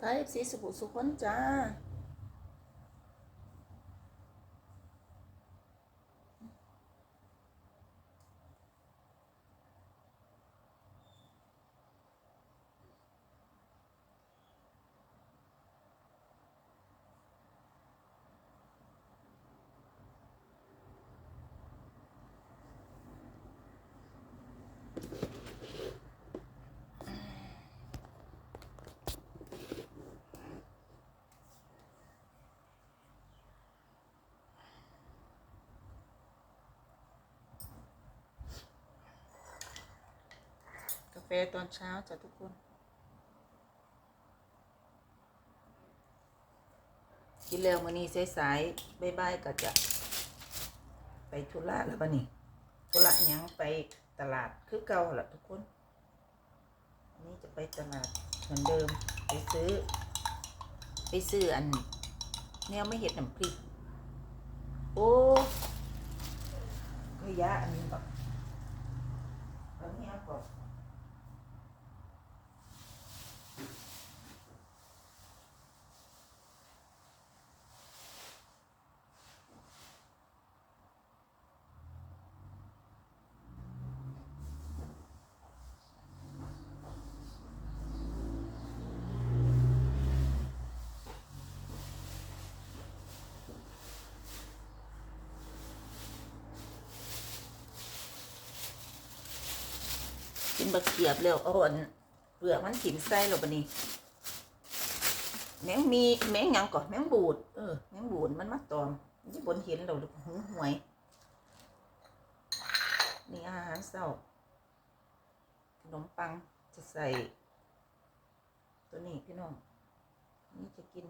ทายสีสุขุสุขนจ้า ตอนเช้าจ้ะทุกคน กินแล้วมื้อนี้สายๆบ่ายๆก็จะไปธุระแล้วบัดนี้ธุระยังไปตลาดคือเก่าล่ะทุกคนอันนี้จะไปตลาดเหมือนเดิมไปซื้อ ไปซื้ออันแนวไม่เห็ดน้ำพริก โอ้ขยะอันนี้แบบอันนี้เอาก่อน กิน บะเขียบเร็วเอาอันเปลือกมันถิ่มไส้หรอปะนี่แมงมีแมงยังก่อนแมงบูดเออแมงบูดมันมาตอมที่บนเห็นเราหึงหวยนี่อาหารเช้าขนมปังจะใส่ ตัวนี้พี่น้องนี่จะกิน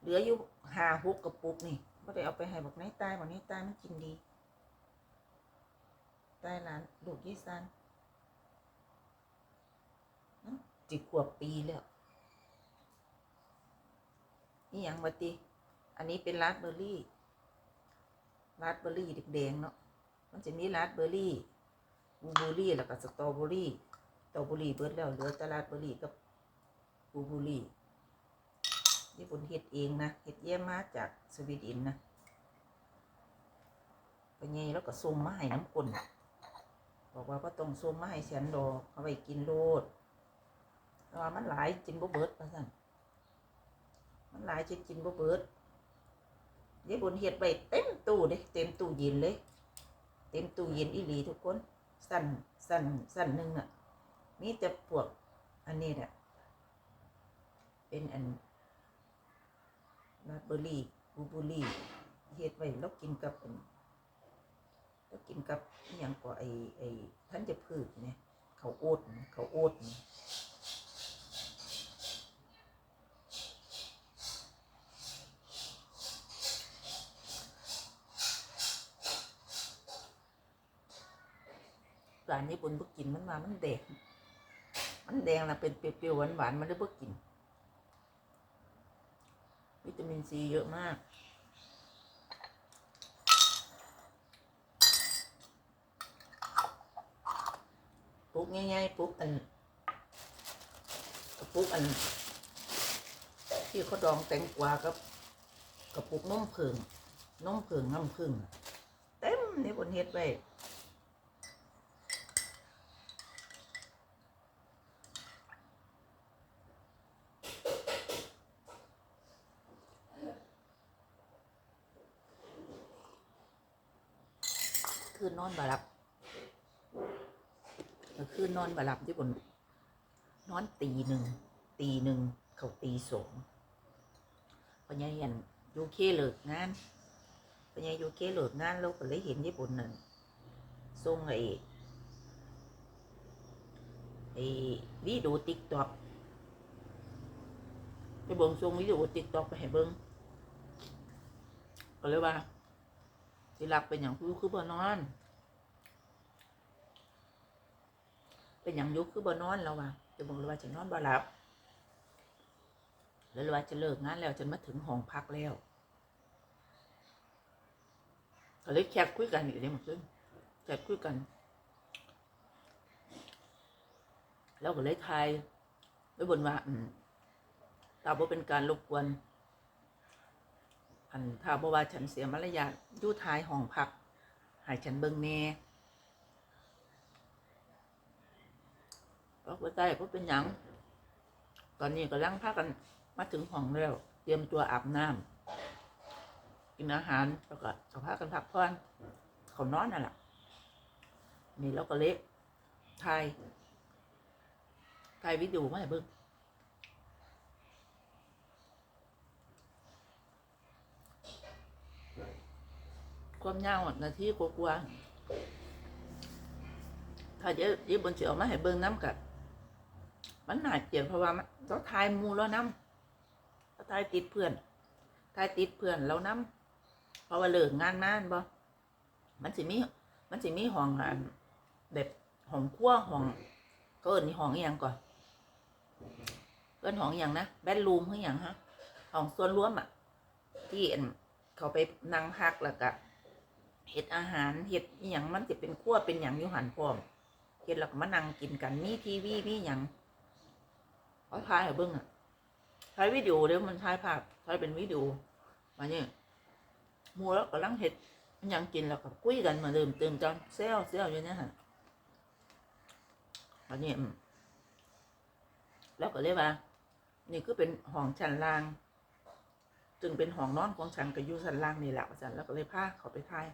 เหลืออยู่หาหกกระปุกนี่ไม่ได้เอาไปให้บอกนายตายบอกนายตายมันกินดีตายหลานลูกยี่ซัน จิขวบปีแล้วนี่ยังวะติ อันนี้เป็นราสเบอร์รี่ราสเบอร์รี่แดงๆเนาะ มันจะมีราสเบอร์รี่บลูเบอร์รี่แล้วก็สตรอเบอร์รี่สตรอเบอร์รี่เบิดแล้วเหลือแต่ราสเบอร์รี่กับบลูเบอร์รี่ญี่ปุ่นเฮ็ดเองนะเฮ็ดแย่มาจากสวีเดนนะไปไงแล้วก็ส่งมาให้น้ำกลนบอกว่าก็ต้องส่งมาให้ฉันดอกเอาไปกินโลด แต่ว่ามันหลายกินบ่เบิดว่าซั่นมันหลายจนกินบ่เบิดยายบุญเฮ็ดไว้เต็มตู้เด้เต็มตู้เย็นเลย เต็มตู้เย็นอีหลีทุกคน สั่นสั่นสั่นหนึ่งน่ะมีแต่พวกอันนี้แหละเป็นอันราสเบอร์รี่บูบอร์รี่เฮ็ดไว้แล้วกินกับแล้วกินกับอหยังก็ไอไอท่านจะพืชเนี่ยเขาโอ๊ตเขาโอ๊ตเนี่ยานญี่ปุ่นบ่กินมันมามันแดง มันแดงแล้วเป็นเปรี้ยวๆหวานๆมันเลยบ่กิน วิตามินซีเยอะมากปลูกง่ายๆปลูกอันปลูกอัน ที่เขาดองแตงกวากับกับปลูกนมผึ่งนมผึ่งน้ำผึ่งเต็มในบนเฮ็ดไว้ คืนนอนบาหลับก็คืนนอนบาหลับที่บนนอนตีหนึ่งตีหนึ่งเขาตีสองพอยังเห็นยูเคเลิกงานพอยังยูเคเลิกงานเราก็เลยเห็นญี่ปุ่นนั่นส่งไอ้ไอ้วิดีโอติ๊กต็อกไปเบิ่งส่งวิดีโอติ๊กต็อกไปให้เบิ่งก็เลยว่าสิหลักเป็นอย่างยุคือบ่นอน เป็นอย่างยุคคือบ่นอนแล้วว่ะจะบอกเลยว่าจะนอนบ่หลับ แล้วเลยว่าจะเลิกงานแล้วจนมาถึงห้องพักแล้วก็เลยแคบคุยกันอยู่ในหมดซึ่งแคบคุยกัน แล้วก็เลยทายไว้บนว่าถ้าบ่เป็นการรบกวน อันถ้าบ่ว่าฉันเสียมารยาทยู่ท้ายห้องพัก ให้ฉันเบิ่งแน่ อกว่าได้บ่เป็นหยัง ตอนนี้กำลังพากันมาถึงห้องแล้ว เตรียมตัวอาบน้ำกินอาหารแล้วก็จะพากันพักผ่อนเขานอนนั่นแหละนี่เราก็เล็กถ่ายถ่ายวิดีโอมาให้เบิ่งความยาวอะนาทีกว่าๆถ้าเดี๋ยวเดี๋ยวบนเสียวมาให้เบิ่งน้ำกับ มันน่าเกลียดเพราะว่าเราทายมูแล้วน้ำเราทายติดเพื่อนทายติดเพื่อนแล้วน้ำเพราะว่าเลิกงานนานบ่มันสิมีมันสิมีห้องอันแบบห้องครัวห้องก็เอิ้นห้องอหยังก่อนเอิ้นห้องอหยังนะแบดรูมคืออหยังฮะห้องส่วนรวมอะ ที่อันเขาไปนั่งพักแล้วก็เฮ็ดอาหารเฮ็ดอหยังมันสิเป็นครัวเป็นหยังอยู่หันพร้อมเฮ็ดแล้วก็มานั่งกินกันมีทีวีมีหยัง เขาถ่ายให้เบิ้งอะถ่ายวิดีโอเดี๋ยวมันถ่ายภาพถ่ายเป็นวิดีโอมาเนี่ยมัวแล้วกำลังเห็ดอิหยังกินแล้วก็คุยกันมาเดิมเติมจอนเซลเซลอยู่เนี่ยฮะมาเนี่ยแล้วก็เลยว่า นี่คือเป็นห้องชั้นล่าง จึงเป็นห้องนอนของฉันก็อยู่ชั้นล่างนี่แหละอาจารย์แล้วก็เลยพาเขาไปถ่าย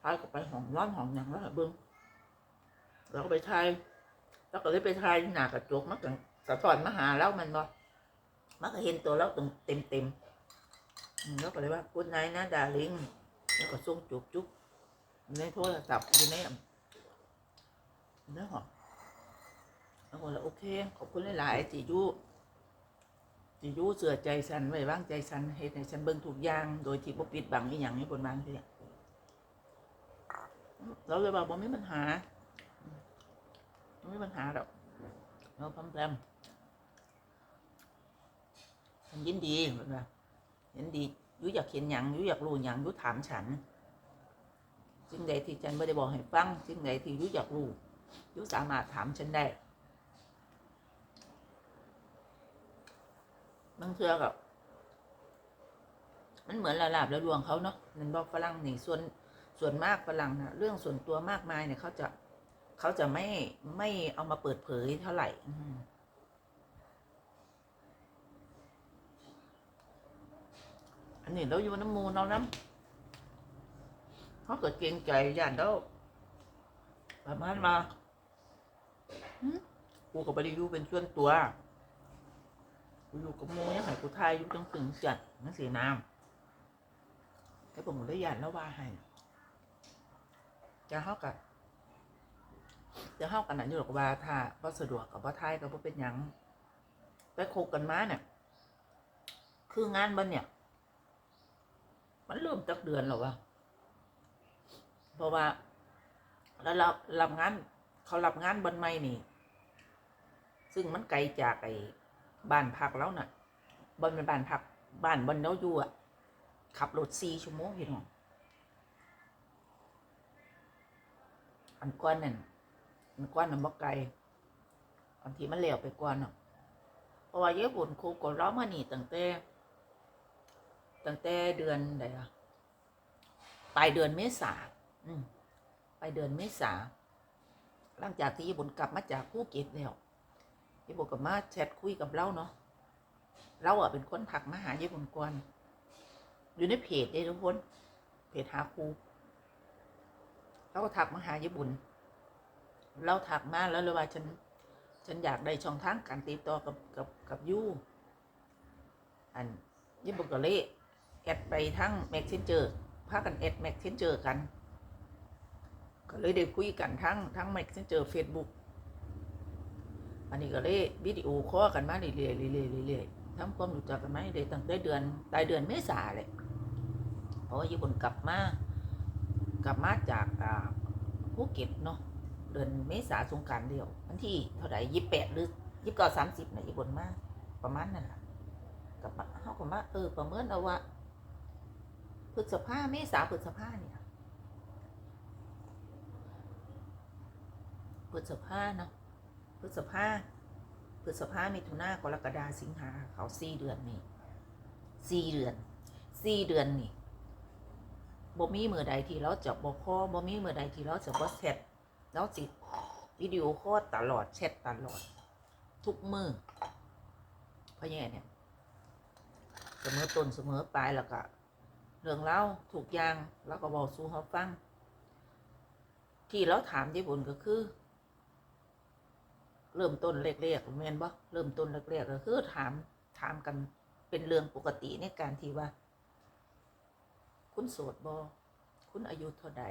ถ่ายก็ไปห้องนอนห้องหยังแล้วเบิ้งแล้วก็ไปถ่าย แล้วก็เลยไปทายหน้ากระจกมันก็สะท้อนมาหาแล้วมันบ่มันก็เห็นตัวเราตรงเต็มเต็มๆแล้วก็เลยว่ากูดไนนะดาริงแล้วก็ส่งจุกจุกในโทรศัพท์อยู่ในในห้อแล้วก็เลยโอเค ขอบคุณหลายๆจีจูจีจูเสือใจฉันไว้วางใจฉันเฮ็ดให้ฉันเบิ่งทุกย่างโดยที่บ่ปิดบังอีหยังให้บนบางทีเราเลยบอกบ่มีปัญหา ไม่มีปัญหาหรอกเราพร้อมแปมฉันยินดีเหมือนว่ายินดียุอยากเห็นหยังยุอยากรู้หยังยุถามฉันสิ่งใดที่ฉันไม่ได้บอกให้ฟังสิ่งใดที่ยุอยากรู้ยุสามารถถามฉันได้บางเทือกับมันเหมือนระลาบแล้วดวงเขาเนาะมันบอกฝรั่งนี่ส่วนส่วนมากฝรั่งนะเรื่องส่วนตัวมากมายเนี่ยเขาจะ เขาจะไม่ไม่เอามาเปิดเผยเท่าไหร่อันนี้เราอยู่น้ำมูลเราน้ำเขาเกิดเกรงใจย่านเราประมาณมาหึกูกับไปอยู่เป็นส่วนตัวกูอยู่กับมูยังไงกูทายอยู่จังถึงจัดนั่นสีน้ำไอ้ผมได้ยานแล้วว่าให้จะเขากับ จะเข้ากันนั่นอยู่หรอกว่าถ้าบ่สะดวกกับบ่ทายกับบ่เป็นหยังไปคบกันมาเนี่ยคืองานบันเนี่ย มันเริ่มจากเดือนหรอวะเพราะว่าแล้วเรารับงาน เขารับงานบันไม่นี่ ซึ่งมันไกลจากไอ้บ้านพักแล้วน่ะบนเป็นบ้านพักบ้านบนเราอยู่อะขับรถสี่ชั่วโมงพี่น้องอันก้อนนั่น มันกว้านมันบ่ไกลบางทีมันเหลวไปกว่าเนาะเพราะว่าญี่ปุ่นครูก็ร้องมาหนีตั้งแต่ตั้งแต่เดือนใดอะปลายเดือนเมษาอืมปลายเดือนเมษาหลังจากที่ญี่ปุ่นกลับมาจากภูเก็ตแล้วญี่ปุ่นก็มาแชทคุยกับเราเนาะเราอะเป็นคนถักมาหาญี่ปุ่นก่อนอยู่ในเพจเลยทุกคนเพจหาครูเราก็ถักมาหาญี่ปุ่น เราถักมาแล้วเลยว่าฉัน ฉันอยากได้ช่องทางการติดต่อกับกับกับยูอันยี่บุกกะเล่แอดไปทั้งแม็กเซนเจอร์พากันแอดแม็กเซนเจอร์กัน ก็เลยได้คุยกันทั้งทั้งแม็กเซนเจอร์เฟซบุ๊กอันนี้ก็เลยวิดีโอคอลกันมาเรื่อยๆเรื่อยๆเรื่อยๆทำความรู้จักกันมาเลยตั้งแต่เดือนปลายเดือนเมษาเลยเพราะว่าญี่ปุ่นกลับมากลับมาจากอ่าภูเก็ตเนาะ เดือนเมษาสงการเดียววันที่เท่าไหร่ยี่แปดหรือยี่เก้าสามสิบนะญี่ปุ่นมากประมาณนั้นแหละกับเขาก็มาเออประเมินเอาว่าพฤษภาเมษาพฤษภาเนี่ยพฤษภาเนาะพฤษภาพฤษภามิถุนากรกฎาสิงหาเขาสี่เดือนนี่สี่เดือนสี่เดือนนี่บ่มีมือใดที่เราจะบ่คอบ่มีมือใดที่เราจะบ่แช ทเราสิวิดีโอคอลตลอดแชทตลอด ทุกมือเพราะแย่เนี่ยเสมอต้นเสมอปลายแล้วก็เรื่องเล่าถูกอย่างแล้วก็บอกสู้เขาฟัง ที่เราถามญี่ปุ่นก็คือ เริ่มต้นเล็กๆแมนบ่เริ่มต้นเล็กๆก็คือถามถามกันเป็นเรื่องปกติในการที่ว่า คุณโสดบ่คุณอายุเท่าใด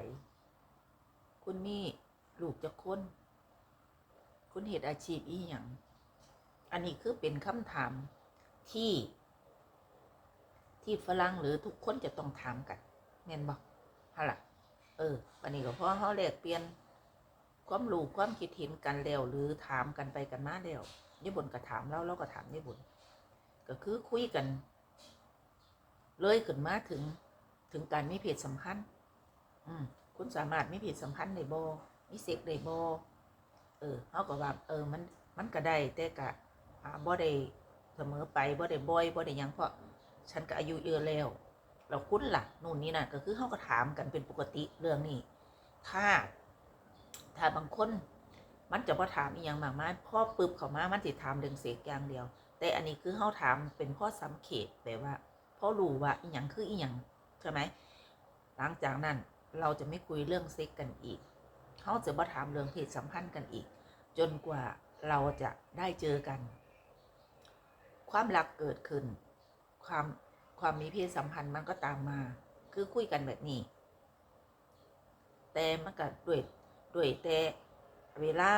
คุณมี ลูกจะคนคุณเหตุอาชีพอีหยังอันนี้คือเป็นคำถามที่ ที่ฝรั่งหรือทุกคนจะต้องถามกันแม่นบอกฮะล่ะ เออวันนี้ก็เพราะเขาแลกเปลี่ยนความรู้ความคิดเห็นกันแล้วหรือถามกันไปกันมาแล้วญี่ปุ่นก็ถามเราเราก็ถามญี่ปุ่นก็คือคุยกัน เลยขึ้นมาถึงถึงการมีเพศสัมพันธ์ อืมคุณสามารถมีเพศสัมพันธ์ได้บ่ มีเซ็กได้บ่เออเขาก็ว่าเออมันมันก็ได้แต่กะบ่ได้เสมอไปบ่ได้บ่อยบ่ได้ยังเพราะฉันก็อายุเยอะแล้วเราคุ้นล่ะนู่นนี่น่ะก็คือเขาก็ถามกันเป็นปกติเรื่องนี้ถ้า ถ้าบางคนมันจะพอถามอีกอย่างมากมายพ่อปึบเขามามันสิถามเรื่องเสกอย่างเดียว แต่อันนี้คือเขาถามเป็นพ่อสังเขตแบบว่าพ่อรู้ว่าอีหยังคืออีหยังใช่ไหมหลังจากนั้นเราจะไม่คุยเรื่องเซ็กกันอีก เขาจะมาถามเรื่องเพศสัมพันธ์กันอีก จนกว่าเราจะได้เจอกัน ความรักเกิดขึ้น ความความมีเพศสัมพันธ์มันก็ตามมา คือคุยกันแบบนี้ แต่มันก็ด้วยด้วยแต่เวลา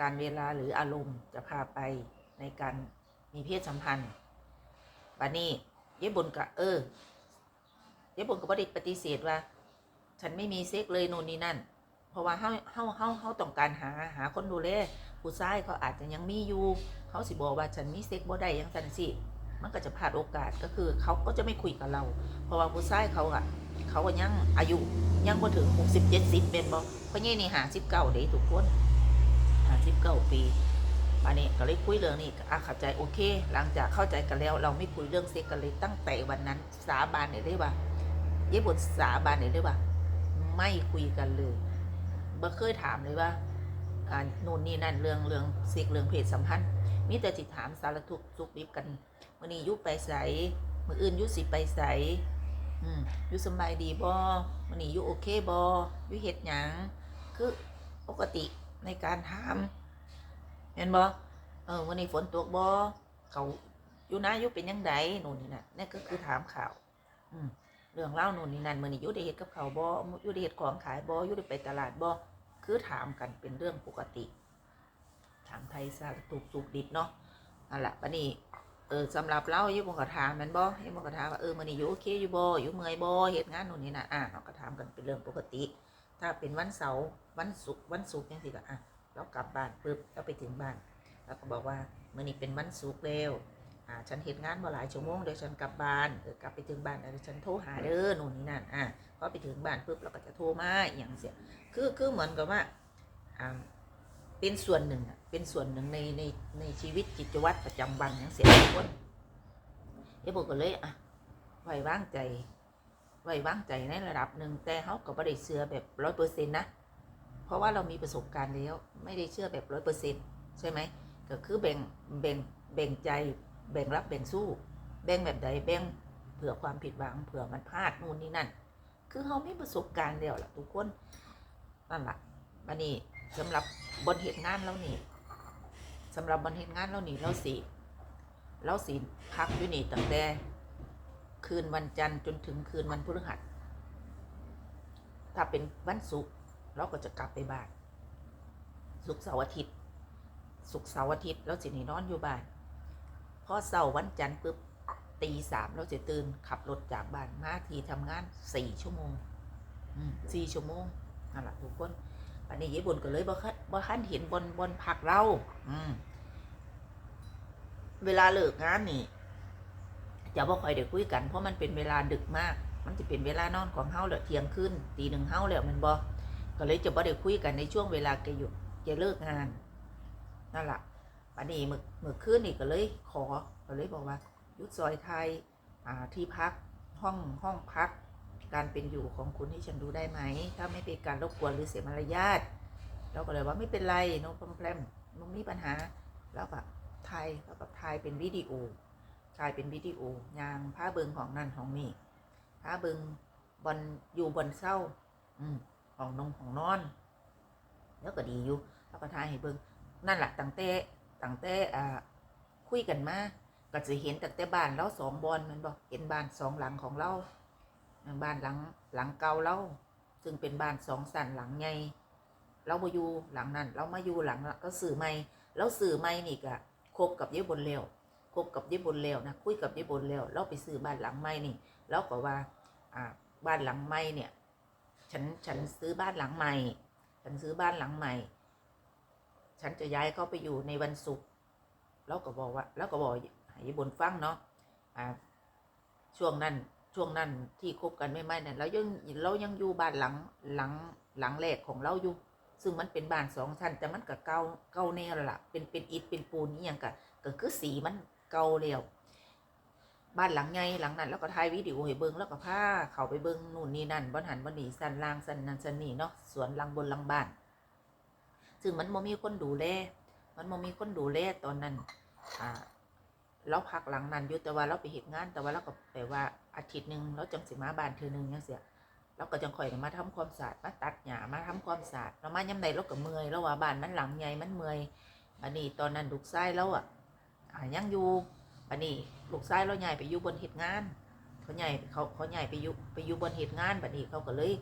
การเวลาหรืออารมณ์จะพาไปในการมีเพศสัมพันธ์บัดนี้เย็บบนกะเออเย็บบนก็บ่ได้ปฏิเสธว่า ฉันไม่มีเซ็กเลยนู่นนี่นั่น เพราะว่าเฮาเฮาเฮาเฮาต้องการหาหาคนดูแลผู้ชายเขาอาจจะยังมีอยู่เขาสิบอกว่าฉันมีเซ็กบ่ได้ยังสันสิมันก็จะพลาดโอกาสก็คือเขาก็จะไม่คุยกับเรา เพราะว่าผู้ชายเขาอะเขาก็ยังอายุยังบ่ถึงหกสิบเจ็ดสิบเป็นบ่เพราะงี้นี่หาสิบเก้าเด้ทุกคนหาสิบเก้าปีมาเนี่ก็เลยคุยเรื่องนี้อะเข้าใจโอเค หลังจากเข้าใจกันแล้ว เราไม่คุยเรื่องเซ็กกันเลยตั้งแต่วันนั้น สาบานเนี่ยได้ว่าเย็บบทสาบานเนี่ยได้ว่า ไม่คุยกันเลย บ่เคยถามเลยว่าอ่านู่นนี่นั่นเรื่องเรื่องเซ็กเรื่องเพศสัมพันธ์มีแต่จิตถามสารทุกข์สุขดิบกันมื่อนี้ยุไปใสมืออื่นยุสิไปใสอืมยุสบายดีบ่มื่อนี้ยุโอเคบ่อยุเฮ็ดหยังคือปกติในการถามเห็นบ่เออมื่อนี้ฝนตกบ่เขาอยู่นะยุเป็นยังไงนู่นนี่นั่นนี่ก็คือถามข่าว อืม เรื่องเล่านู่นนี่นั่นมื่อนี้ยุได้เฮ็ดกับเขาบ่อยุได้เฮ็ดของขายบ่อยุได้ไปตลาดบ่คือถามกันเป็นเรื่องปกติ ถามไทยสารถูกสุกดิบเนาะนั่นแหละบัดนี้เออสำหรับเรายู่บนกระถามมันบ่อยู่บนกระถามว่าเออมันนี่อยู่โอเคอยู่บ่อยู่เมื่อยบ่เหตุงานนู่นนี่นะอะเราก็ถามกันเป็นเรื่องปกติ ถ้าเป็นวันเสาร์วันศุกร์วันศุกร์ยังสิก็อะเรากลับบ้านปุ๊บเราไปถึงบ้านเราก็บอกว่ามื่อนี้เป็นวันศุกร์แล้ว อ่าฉันเหตุงานมาหลายชั่วโมงเดี๋ยวฉันกลับบ้านเออกลับไปถึงบ้านเดี๋ยวฉันโทรหาเด้อนู่นนี่นั่นอะพอไปถึงบ้านปุ๊บเราก็จะโทรมาอย่างเสียคือคือเหมือนกับว่าอ่าเป็นส่วนหนึ่งอะเป็นส่วนหนึ่งในในในชีวิตกิจวัตรประจำวันอย่างเสียทุกคนเอ้บอกก็เลยอะไว้วางใจไว้วางใจในระดับหนึ่งแต่เขาก็ไม่ได้เชื่อแบบร้อยเปอร์เซ็นต์นะเพราะว่าเรามีประสบการณ์แล้วไม่ได้เชื่อแบบร้อยเปอร์เซ็นต์ใช่ไหมก็คือแบ่งแบ่งแบ่งใจ แบ่งรับแบ่งสู้ แบ่งแบบใดแบ่งเผื่อความผิดหวังเผื่อมันพลาดนู่นนี่นั่น คือเขาไมีประสบการณ์แล้วล่ะทุกคนนั่นแหละวันนี้สำหรับบนเหตุงานแล้วนี่สำหรับบนเหตุงานแล้วนี่เราสิเราสิพักอยู่นี่ตั้งแต่คืนวันจันทร์จนถึงคืนวันพฤหัสถ้าเป็นวันศุกร์เราก็จะกลับไปบ้านศุกร์เสาร์อาทิตย์ศุกร์เสาร์อาทิตย์เราสิหนีนอนอยู่บ้าน พอเสาร์วันจันทร์ปุ๊บตีสามเราจะตื่นขับรถจากบ้านมาทีทำงานสี่ชั่วโมงสี่ชั่วโมงนั่นแหละทุกคนอันนี้ญี่ปุ่นก็เลยบ่คันบ่คันเห็นบนบนพักเรา อืม เวลาเลิกงานนี่จะบ่ค่อยได้คุยกัน เพราะมันเป็นเวลาดึกมาก มันจะเป็นเวลานอนของเฮาแล้วเที่ยงคืนตีหนึ่งเฮาแล้วมันบ่ก็เลยจะบ่ได้คุยกันในช่วงเวลาแกอยู่แกเลิกงานนั่นแหละ ปันนี้มือมือคืนนี่ก็เลยขอก็เลยบอกว่ายุดซอยไทยอ่าที่พักห้องห้องพัก การเป็นอยู่ของคุณให้ฉันดูได้ไหม ถ้าไม่เป็นการรบกวนหรือเสียมารยาทเราก็เลยว่าไม่เป็นไรโน้มแพรมไมมีปัญหาแล้วก็ไทยแล้วก็ไทยเป็นวิดีโอถ่ายเป็นวิดีโอยางผ้าเบิงของนั่นของนี่ผ้าเบิงบนอยู่บนเศร้า อืมของนงของนอน แล้วก็ดีอยู่แล้วก็ถ่ายให้เบิงนั่นแหละตั้งแต่ ตั้งแต่อ่าคุยกันมาก็จะเห็นตั้งแต่บ้านเราสองบอนมันบอกเห็นบ้านสองหลังของเราบ้านหลังหลังเก่าเราซึ่งเป็นบ้านสองสันหลังใหญ่เรามาอยู่หลังนั้น เรามาอยู่หลังก็สื่อไม่แล้วสื่อไม่นี่ก็คบกับเย้บนเร็วคบกับเย้บนเร็วนะคุยกับเย้บนเร็วเราไปซื้อบ้านหลังไม่นี่แล้วก็ว่าอ่าบ้านหลังไม่เนี่ย ฉันฉันซื้อบ้านหลังใหม่ ฉันซื้อบ้านหลังใหม่ ฉันจะย้ายเข้าไปอยู่ในวันศุกร์แล้วก็บอกว่า แล้วก็บอกให้บนฟังเนาะอ่าช่วงนั้นช่วงนั้นที่คบกันไม่ไม่เนี่ยเรายังเรายังอยู่บ้านหลังหลังหลังแรกของเราอยู่ ซึ่งมันเป็นบ้านสองชั้นแต่มันก็เก่าเก่าแน่แล้วล่ะเป็นเป็นอิฐเป็นปูนนี่ยังกะก็คือสีมันเก่าแล้วบ้านหลังไงหลังนั้นแล้วก็ถ่ายวิดีโอให้เบิ้งแล้วก็พาเขาไปเบิ้งนู่นนี่นั่นบนหันบนหนีสันล่างสันนันสันนี่เนาะสวนหลังบนหลังบ้าน ซึ่งมันบ่มีคนดูแลมันบ่มีคนดูแลตอนนั้นอ่าเราพักหลังนั้นอยู่แต่ว่าเราไปเหตุงาน แต่ว่าเราก็แปลว่าอาทิตย์หนึ่งเราจังสิมาบ้านเธอหนึ่งยังเสียเราก็จังคอยมาทำความสะอาดมาตัดหญ้ามาทำความสะอาดเรามาย่ำใดเราก็เมื่อยเราว่าบ้านมันหลังใหญ่มันเมื่อยอันนี้ตอนนั้นลูกชายเราอะอ่ายังอยู่อันนี้ลูกชายเราใหญ่ไปอยู่บนเหตุงานเขาใหญ่เขาเขาใหญ่ไปอยู่ไปอยู่บนเหตุงานบัดนี้เขาก็เลย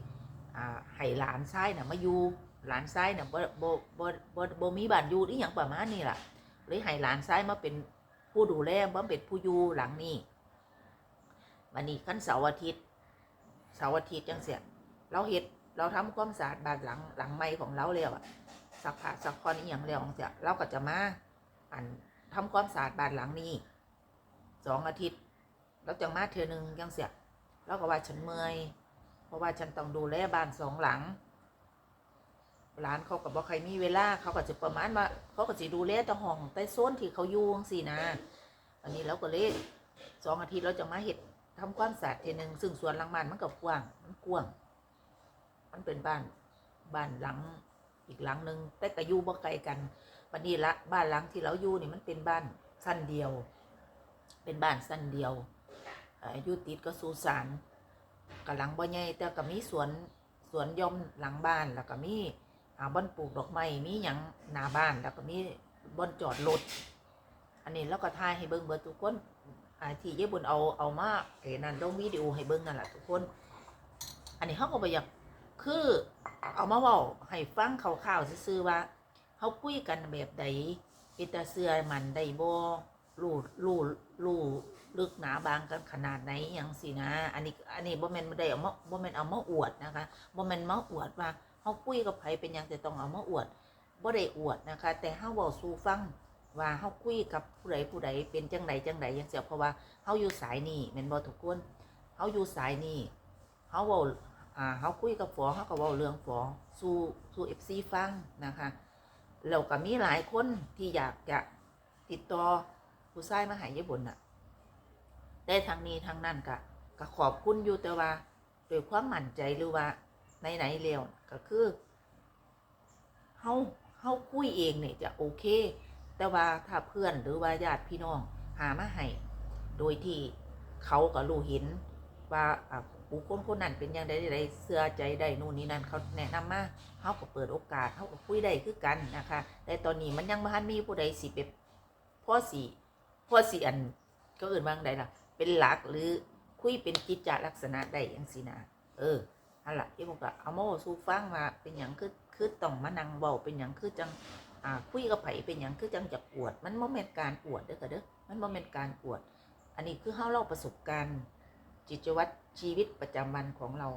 อ่าให้หลานชายน่ะมาอยู่ หลานชายน่ะบ่บ่บ่บ่บ่มีบ้านอยู่อีหยังประมาณนี้ล่ะเลยให้หลานชายมาเป็นผู้ดูแลบ่เป็นผู้อยู่หลังนี้วันนี้คันเสาร์อาทิตย์เสาร์อาทิตย์จังเสียเราเฮ็ดเราทำความสะอาดบ้านหลังหลังใหม่ของเราแล้วอะสักผ้าสักคอนอีหยังแล้วจังเสียเราก็จะมาอันทำความสะอาดบ้านหลังนี้สองอาทิตย์เราจังมาเทือหนึงจังเสียเราก็ว่าฉันเมื่อยเพราะว่าฉันต้องดูแลบ้านสองหลัง ร้านเขากับว่าใครมีเวลาเขาก็จะประมาณว่าเขาก็จะดูแลแต่ห้องแต่โซนที่เขาอยู่สินะ อันนี้เราก็เลยสองอาทิตย์เราจะมาเห็ดทำความสะอาดทีหนึ่งซึ่งสวนหลังบ้านมันก็กว้างมันกว้าง มันเป็นบ้านบ้านหลังอีกหลังหนึ่งแต่ก็อยู่บ่ไกลกันวันนี้ละบ้านหลังที่เราอยู่นี่มันเป็นบ้านสั้นเดียว เป็นบ้านสั้นเดียวอ่ออยู่ติดก็สุสานกับหลังบ่ใหญ่แต่ก็มีสวนสวนย่อมหลังบ้านแล้วก็มี อ่าบ่อนปลูกดอกไม้มีหยังหน้าบ้านแล้วก็มีบ่อนจอดรถอันนี้แล้วก็ถ่ายให้เบิ่งเบิดทุกคนอาที่เย่บุญเอาเอามาไอ้นั่นลงวิดีโอให้เบิ่งนั่นแหละทุกคน อันนี้เขาก็บ่อยากคือเอามาว้าให้ฟังคร่าวๆซื่อๆว่าเขาคุยกันแบบใดเป็นตาเสือมันได้บ่รู้รู้รู้ลึกหนาบางกันขนาดไหนอยังสินะ อันนี้อันนี้บ่แม่นบ่ได้เอามาบ่แมนเอามาอวดนะคะบ่แมนมาอวดว่า เฮาคุยกับไผเป็นยังแต่ต้องเอามาอวดบ่ได้อวดนะคะ แต่เฮาเว้าสู่ฟังว่าเฮาคุยกับผู้ใดผู้ใดเป็นจังไดจังไดจังซี่เพราะว่าเฮาอยู่สายนี้แม่นบ่ทุกคนเฮาอยู่สายนี้เฮาเว้าอ่าเฮาคุยกับฝอเฮาก็เว้าเรื่องฝอสู่สู่ FC ฟังนะคะแล้วก็มีหลายคนที่อยากจะติดต่อผู้ชายมาห้ยายบุญน่ะได้ทางนี้ทางนั้นก็ก็ขอบคุณอยู่แต่ว่าโดวยความมั่นใจหรือว่า ไหนๆแล้วก็คือเฮาเฮาคุยเองเนี่ยจะโอเค แต่ว่าถ้าเพื่อนหรือว่าญาติพี่น้องหามาให้โดยที่เขาก็รู้เห็นว่าอ่าบุคคลคนนั้นเป็นอย่างใดใดเสื้อใจได้นู่นนี่นั่นเขาแนะนำมาเขาก็เปิดโอกาสเขาก็คุยได้คือกันนะคะ แต่ตอนนี้มันยังบ่ทันมีผู้ใดสิเป็นพ่อสีพ่อสีอันก็อื่นบางใดล่ะ เป็นหลักหรือคุยเป็นกิจจลักษณะได้ยังสินะเออ นั่นแหละที่ผมก็เอามาเว้าสู่ฟังว่าเป็นอย่างคือคือต้องมานั่งเบาเป็นอย่างคือจังอ่าคุยกับไผเป็นอย่างคือจังจะอวด มันโมเมนการอวดเด้อค่ะเด้อมันโมเมนการอวด อันนี้คือเฮาเล่าประสบการณ์จิตวัตรชีวิตประจำวันของเรา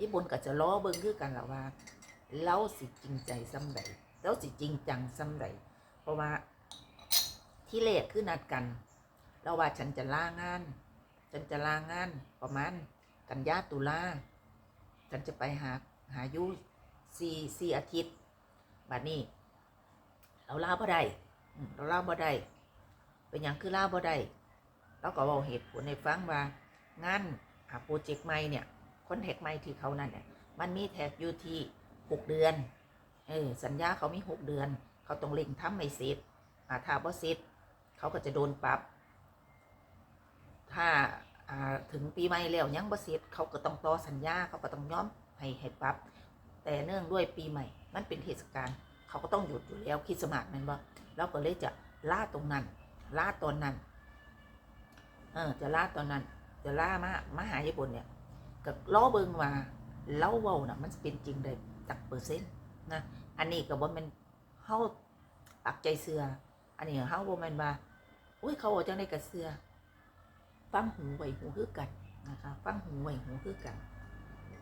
ญี่ปุ่นก็จะล้อเบิ่งคือกันและว่าเราสิจริงใจซ้ำใดเราสิจริงจังซ้ำใดเพราะว่าที่เลกคือนัดกัน เราว่าฉันจะลางาน ฉันจะลางาน ประมาณกันยาตุลาฉันจะไปหาหายู่สี่สี่อาทิตย์บัดนี้เราลาบ่ได้เราลาบ่ได้เป็นหยังคือลาบ่ได้เราก็บอกเหตุผลในฟังว่างานอ่าโปรเจกต์ใหม่เนี่ยคอนแทคใหม่ที่เขานั่นเนี่ยมันมีแท็กอยู่ที่หกเดือนเออสัญญาเขามีหกเดือน เขาต้องเร่งทำให้เสร็จอ่าถ้าบ่เสร็จเขาก็จะโดนปรับ ถ้าถึงปีใหม่แล้วยังบ่เสร็จเขาก็ต้องต่อสัญญาเขาก็ต้องยอมให้ให้ปรับ แต่เนื่องด้วยปีใหม่ มันเป็นเทศกาลเขาก็ต้องหยุดอยู่แล้วคิดสมาสแมันบ่เราก็เลยจะล่าตรงนั้นล่าตอนนั้นเออจะล่าตอนนั้น จะล่ามามาหาญี่ปุ่นเนี่ยก็ล้อเบิงว่าเล่าเว้าน่ะมันเป็นจริงได้จักเปอร์เซ็นต์นะอันนี้ก็บ่แม่นเฮาปักใจเสืออันนี้เฮาบ่แม่นว่าอุ้ยเขาเอาจังได๋ก็เสือ ฟังหูไว้หูคือกันนะคะฟังหูไว้หูคือกัน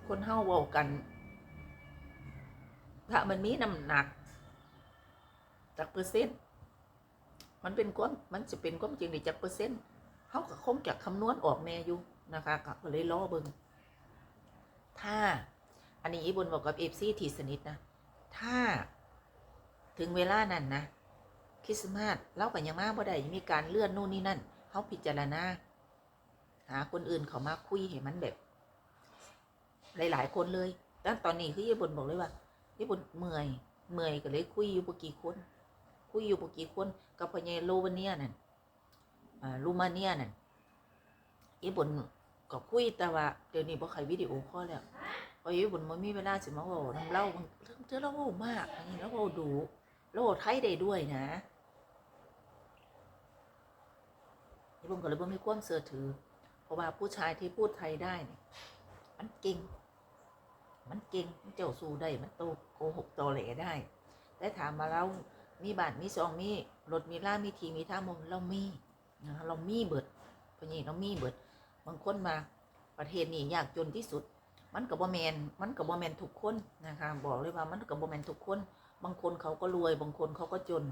คนเฮาเว้ากันถ้ามันมีน้ำหนัก จากเปอร์เซ็นต์มันเป็นความมันจะเป็นความจริงในจากเปอร์เซ็นต์เฮาก็คงจะคำนวณออกแน่อยู่นะคะก็เลยล้อเบิงถ้า อันนี้อีบุญบอกกับเอฟซีทีสนิทนะ ถ้าถึงเวลานั้นนะคริสต์มาสเราก็ยังมาบ่ได้ยังมีการเลื่อนนู่นนี่นั่นเฮาพิจารณา หาคนอื่นเขามาคุยให้มันแบบ หลาย ๆ คนเลยแต่ตอนนี้คือญี่ปุ่นบอกเลยว่าญี่ปุ่นเมื่อย เมื่อยก็เลยคุยอยู่บ่กี่คน คุยอยู่บ่กี่คนกับพญโลวาเนียนั่นอ่าลูมาเนียนั่นญี่ปุ่นก็คุยแต่ว่าเดี๋ยวนี้บ่ใครวิดีโอคอลแล้วเพราะญี่ปุ่นมันมีเวลาสิมาเว้านำเล่าเรื่องเจอเราเว้ามากอันนี้เราเว้าดูเราเว้าไทยได้ด้วยนะญี่ปุ่นก็เลยบ่มีความเสื่อถือ เพราะว่าผู้ชายที่พูดไทยได้เนี่ยมันเก่ง มันเก่งมันเจ้าสู้ได้มันโตโกหกโตอแหลได้ แต่ถามมาเรามีบาทมีซองมีรถมีล่ามีทีมีท่ามงเรามีนะคะเรามีเบิดพะนี่เรามีเบิด บางคนมาประเทศนี้ยากจนที่สุด มันกับบ่แมนมันกับบ่แมนทุกคนนะคะบอกเลยว่ามันกับบ่แมนทุกคน บางคนเขาก็รวย บางคนเขาก็จน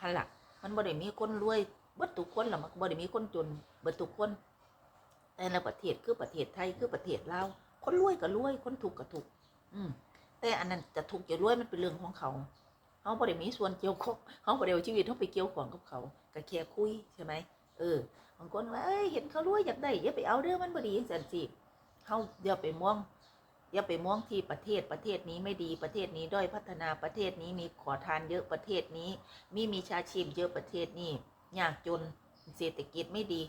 ฮันละมันบ่ได้มีคนรวยเบิดทุกคนหรอกมันบ่ได้มีคนจนเบิดทุกคน แต่ละประเทศคือประเทศไทยคือประเทศลาวคนรวยก็รวยคนถูกก็ถูกอืมแต่อันนั้นจะถูกจะรวยมันเป็นเรื่องของเขาเขาบ่ได้มีส่วนเกี่ยวข้องเขาบ่ได้เอาชีวิตเขาไปเกี่ยวข้องกับเขาก็แค่คุยใช่ไหมเออบางคนว่าเอ้ยเห็นเขารวยอยากได้อย่าไปเอาเด้อมันบดีจันสิเฮาอย่าไปมองอย่าไปมองที่ประเทศประเทศนี้ไม่ดีประเทศนี้ด้อยพัฒนาประเทศนี้มีขอทานเยอะประเทศนี้ มีมีชาชีพเยอะประเทศนี้ยากจนเศรษฐกิจไม่ดี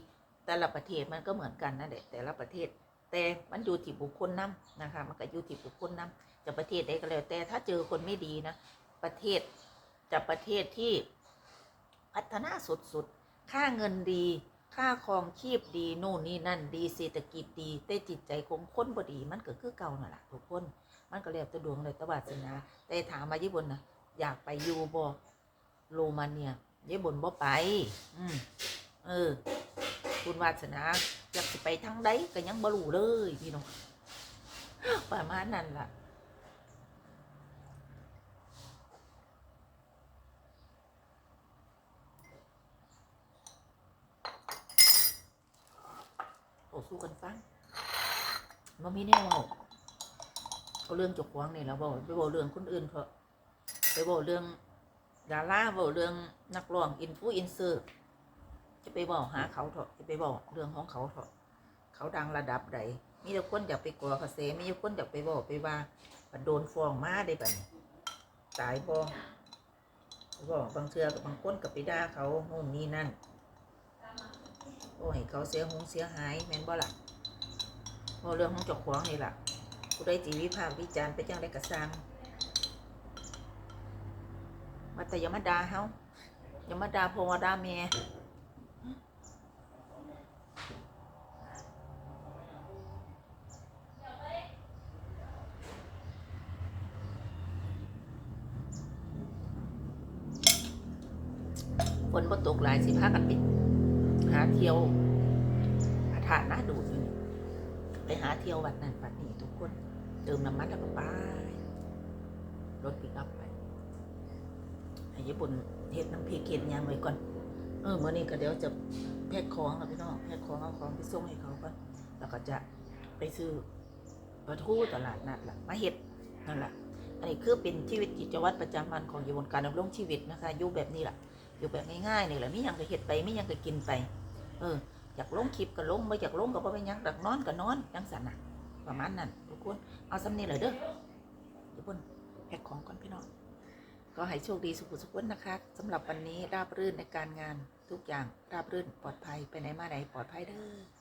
แต่ละประเทศมันก็เหมือนกันนั่นแหละแต่ละประเทศ แต่มันอยู่ที่บุคคลนํนะคะ มันก็อยู่ที่บุคคลนํจะประเทศใดก็แล้ว แต่ถ้าเจอคนไม่ดีนะ ประเทศจะประเทศที่พัฒนาสุดๆ ค่าเงินดี ค่าครองชีพดี โน่นนี่นั่นดี เศรษฐกิจดี แต่จิตใจของคนบ่ดี มันก็คือเก่านั่นแหละทุกคน มันก็แล้วแต่ดวงเลยตวาสนา แต่ถามมาญี่ปุ่นนะอยากไปยู่บ่โรมาเนียญี่ปุ่นบ่ไป อืมเออ คุณวาสนาอยากไปทางใดก็ยังบ่รู้เลยพี่น้องประมาณนั้นล่ะโอ้สู้กันฟังมันมีแนวเอาเอาเรื่องจกวางนี่แล้วบอกไปบอกเรื่องคนอื่นเถอะไปบอกเรื่องดาราบอกเรื่องนักร้องอินฟลูเอนเซอร์ จะไปบอกหาเขาเถอะจะไปบอกเรื่องของเขาเถอะเขาดังระดับใดมีแต่คนอยากไปก่อกระเสมีแต่คนอยากไปบอกไปว่าโดนฟ้องมาได้บัดนี้ตายบอบอกบางเทือกับบางคนกับไปด่าเขาโน่นนี่นั่นโอ้ยเขาเสียหงเสียหายแม่นบ่ล่ะเพราะเรื่องของเจ้าของนี่ล่ะผู้ใดจีวิพากษ์วิจารณ์ไปจังได้กระซังมาแต่อย่ามาด่าเฮาอย่ามาด่าพ่อว่าด่าแม่ฝนบ่ ตกหลายสิพากันไปหาเที่ยวหาทานน่าดูดอยู่ไปหาเที่ยววัดนั้นวัดนี้ทุกคน เติมน้ำมันแล้วก็ไปรถปิกอัพไปให้ญี่ปุ่นเฮ็ดน้ำพริกเค็ดยางไว้ก่อน เออมื่อนี้ก็เดี๋ยวจะแพ็คของแล้วพี่น้องแพ็คของเอาของไปส่งให้เขาก่อนแล้วก็จะไปซื้อปลาทูตลาดนัดล่ะมาเฮ็ดนั่นแหละอันนี้คือเป็นชีวิตกิจวัตรประจำวันของอยู่บนการดำรงชีวิตนะคะอยู่แบบนี้แหละ อยู่แบบง่ายๆนี่แหละไม่ยังก็เห็ดไปไม่ยังก็กินไป เอออยากลงคลิปก็ลงไม่อยากลงก็บ่เป็นหยังอยากนอนก็นอนยังสันน่ะประมาณนั้นทุกคนเอาสำนี้เลยเด้อทุกคนแพ็คของก่อนพี่น้องก็ให้โชคดีสุขสุขคนนะคะสำหรับวันนี้ราบรื่นในการงานทุกอย่างราบรื่นปลอดภัยไปไหนมาไหนปลอดภัยเด้อ